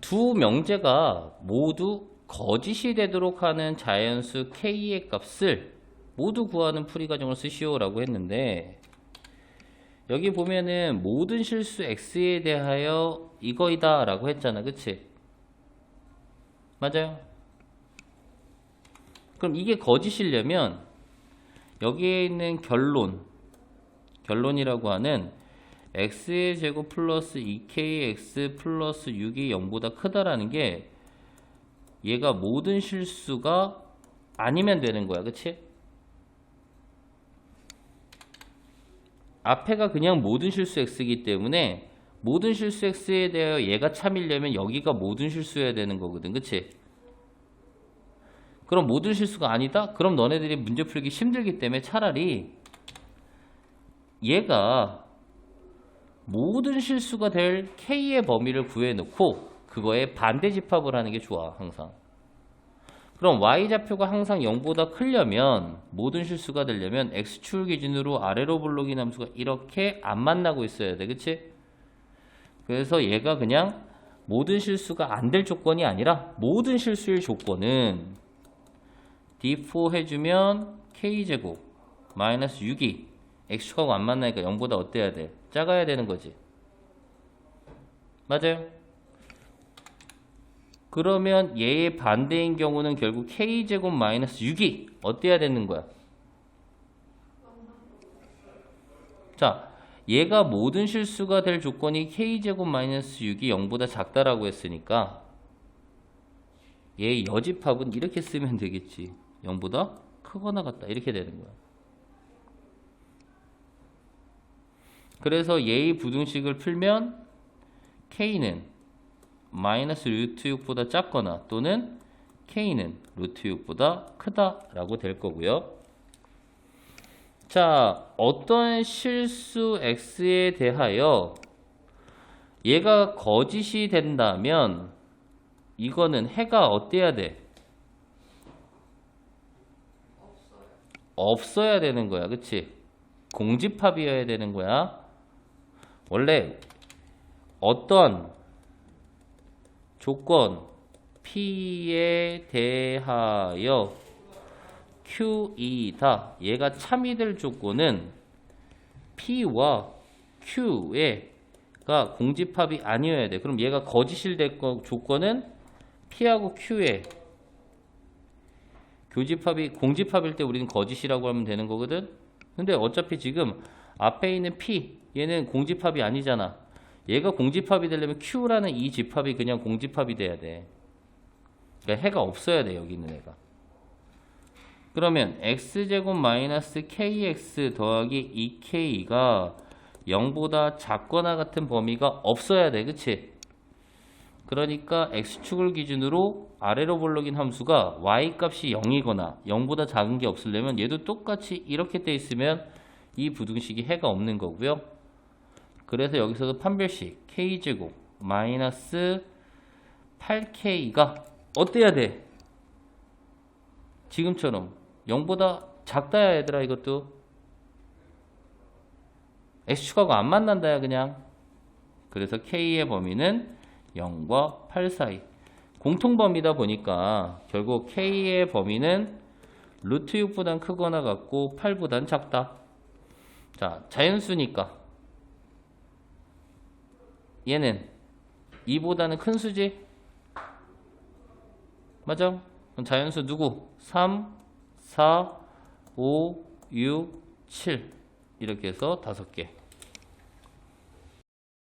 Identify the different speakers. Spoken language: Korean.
Speaker 1: 두 명제가 모두 거짓이 되도록 하는 자연수 k의 값을 모두 구하는 풀이 과정을 쓰시오라고 했는데 여기 보면은 모든 실수 x에 대하여 이거이다 라고 했잖아 그치? 맞아요? 그럼 이게 거짓이려면 여기에 있는 결론 결론이라고 하는 x의 제곱 플러스 2kx 플러스 6이 0보다 크다라는 게 얘가 모든 실수가 아니면 되는 거야 그치? 앞에가 그냥 모든 실수 x이기 때문에 모든 실수 x에 대하여 얘가 참이려면 여기가 모든 실수여야 되는 거거든 그치? 그럼 모든 실수가 아니다? 그럼 너네들이 문제 풀기 힘들기 때문에 차라리 얘가 모든 실수가 될 k의 범위를 구해놓고 그거에 반대 집합을 하는 게 좋아 항상 그럼 y좌표가 항상 0보다 크려면 모든 실수가 되려면 x축을 기준으로 아래로 블록인 함수가 이렇게 안 만나고 있어야 돼 그치? 그래서 얘가 그냥 모든 실수가 안 될 조건이 아니라 모든 실수의 조건은 D4 해주면 K제곱 마이너스 6이 X축하고 안 만나니까 0보다 어때야 돼? 작아야 되는 거지. 맞아요? 그러면 얘의 반대인 경우는 결국 K제곱 마이너스 6이 어때야 되는 거야? 자, 얘가 모든 실수가 될 조건이 K제곱 마이너스 6이 0보다 작다라고 했으니까 얘의 여집합은 이렇게 쓰면 되겠지. 0보다 크거나 같다. 이렇게 되는 거야. 그래서 얘의 부등식을 풀면 K는 마이너스 루트 6보다 작거나 또는 K는 루트 6보다 크다라고 될 거고요. 자, 어떤 실수 X에 대하여 얘가 거짓이 된다면 이거는 해가 어때야 돼? 없어야 되는 거야. 그치? 공집합이어야 되는 거야. 원래 어떤 조건 P에 대하여 Q이다. 얘가 참이 될 조건은 P와 Q에가 공집합이 아니어야 돼. 그럼 얘가 거짓일 될 거- 조건은 P하고 Q에 교집합이 공집합일 때 우리는 거짓이라고 하면 되는 거거든. 근데 어차피 지금 앞에 있는 P 얘는 공집합이 아니잖아. 얘가 공집합이 되려면 Q라는 이 집합이 그냥 공집합이 돼야 돼. 그러니까 해가 없어야 돼 여기 있는 애가. 그러면 x제곱 마이너스 kx 더하기 2k가 0보다 작거나 같은 범위가 없어야 돼. 그치? 그러니까 x축을 기준으로 아래로 볼록인 함수가 y값이 0이거나 0보다 작은 게 없으려면 얘도 똑같이 이렇게 돼 있으면 이 부등식이 해가 없는 거고요. 그래서 여기서도 판별식 k제곱 마이너스 8k가 어때야 돼? 지금처럼 0보다 작다야 얘들아 이것도. X축하고 안 만난다야 그냥. 그래서 k의 범위는 0과 8 사이. 공통범위다 보니까 결국 k의 범위는 루트 6보단 크거나 같고 8보단 작다. 자 자연수니까 얘는 2보다는 큰 수지 맞아? 그럼 자연수 누구? 3, 4, 5, 6, 7 이렇게 해서 다섯 개